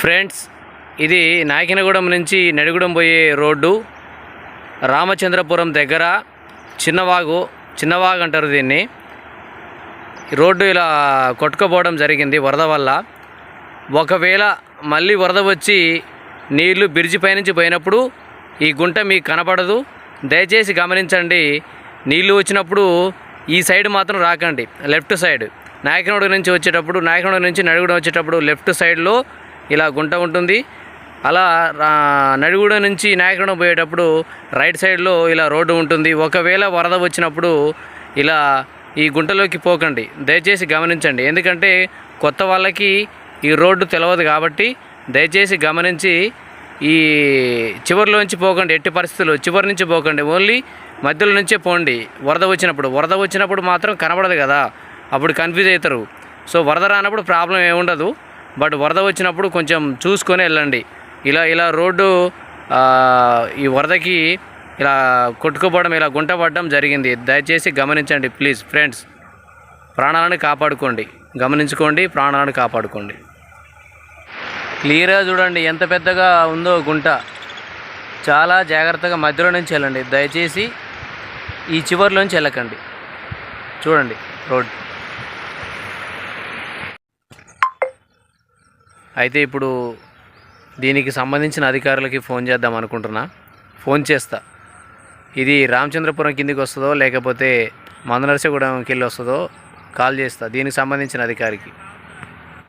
Friends ఇది నాయకినగూడెం నుంచి నడిగూడెం పోయే రోడ్డు. రామచంద్రపురం దగ్గర చిన్నవాగు చిన్నవాగు అంటారు దీన్ని. రోడ్డు ఇలా కొట్టుకుపోవడం జరిగింది వరద వల్ల. ఒకవేళ మళ్ళీ వరద వచ్చి నీళ్ళు బ్రిడ్జి పైనుంచి పోయినప్పుడు ఈ గుంట మీకు కనపడదు. దయచేసి గమనించండి నీళ్ళు వచ్చినప్పుడు ఈ సైడ్ మాత్రం రాకండి లెఫ్ట్ సైడ్. నాయకనోడు నుంచి వచ్చేటప్పుడు నాయకనోడు నుంచి నడుగుడు వచ్చేటప్పుడు లెఫ్ట్ సైడ్లో ఇలా గుంట ఉంటుంది. అలా రా- నుంచి నాయకుడు పోయేటప్పుడు రైట్ సైడ్లో ఇలా రోడ్డు ఉంటుంది. ఒకవేళ వరద వచ్చినప్పుడు ఇలా ఈ గుంటలోకి పోకండి. దయచేసి గమనించండి. ఎందుకంటే కొత్త వాళ్ళకి ఈ రోడ్డు తెలియదు కాబట్టి దయచేసి గమనించి ఈ చివరిలోంచి పోకండి. ఎట్టి పరిస్థితులు చివరి నుంచి పోకండి. ఓన్లీ మధ్యలో నుంచే పోండి. వరద వచ్చినప్పుడు. వరద వచ్చినప్పుడు మాత్రం కనబడదు కదా. అప్పుడు కన్ఫ్యూజ్ అవుతారు సో వరద రానప్పుడు ప్రాబ్లం ఏముండదు. బట్ వరద వచ్చినప్పుడు కొంచెం చూసుకొని వెళ్ళండి. ఇలా ఇలా రోడ్డు ఈ వరదకి ఇలా కొట్టుకుపోవడం ఇలా గుంట పడడం జరిగింది. దయచేసి గమనించండి ప్లీజ్ ఫ్రెండ్స్. ప్రాణాలను కాపాడుకోండి. గమనించుకోండి ప్రాణాలను కాపాడుకోండి. క్లియర్గా చూడండి ఎంత పెద్దగా ఉందో గుంట. చాలా జాగ్రత్తగా మధ్యలో నుంచి వెళ్ళండి. దయచేసి ఈ చివరిలోంచి వెళ్ళకండి. చూడండి రోడ్. అయితే ఇప్పుడు దీనికి సంబంధించిన అధికారులకి ఫోన్ చేద్దాం అనుకుంటున్నా. ఫోన్ చేస్తా. ఇది రామచంద్రపురం కిందికి వస్తుందో లేకపోతే మందనరసగూడెంకి వెళ్ళి వస్తుందో కాల్ చేస్తా. దీనికి సంబంధించిన అధికారికి.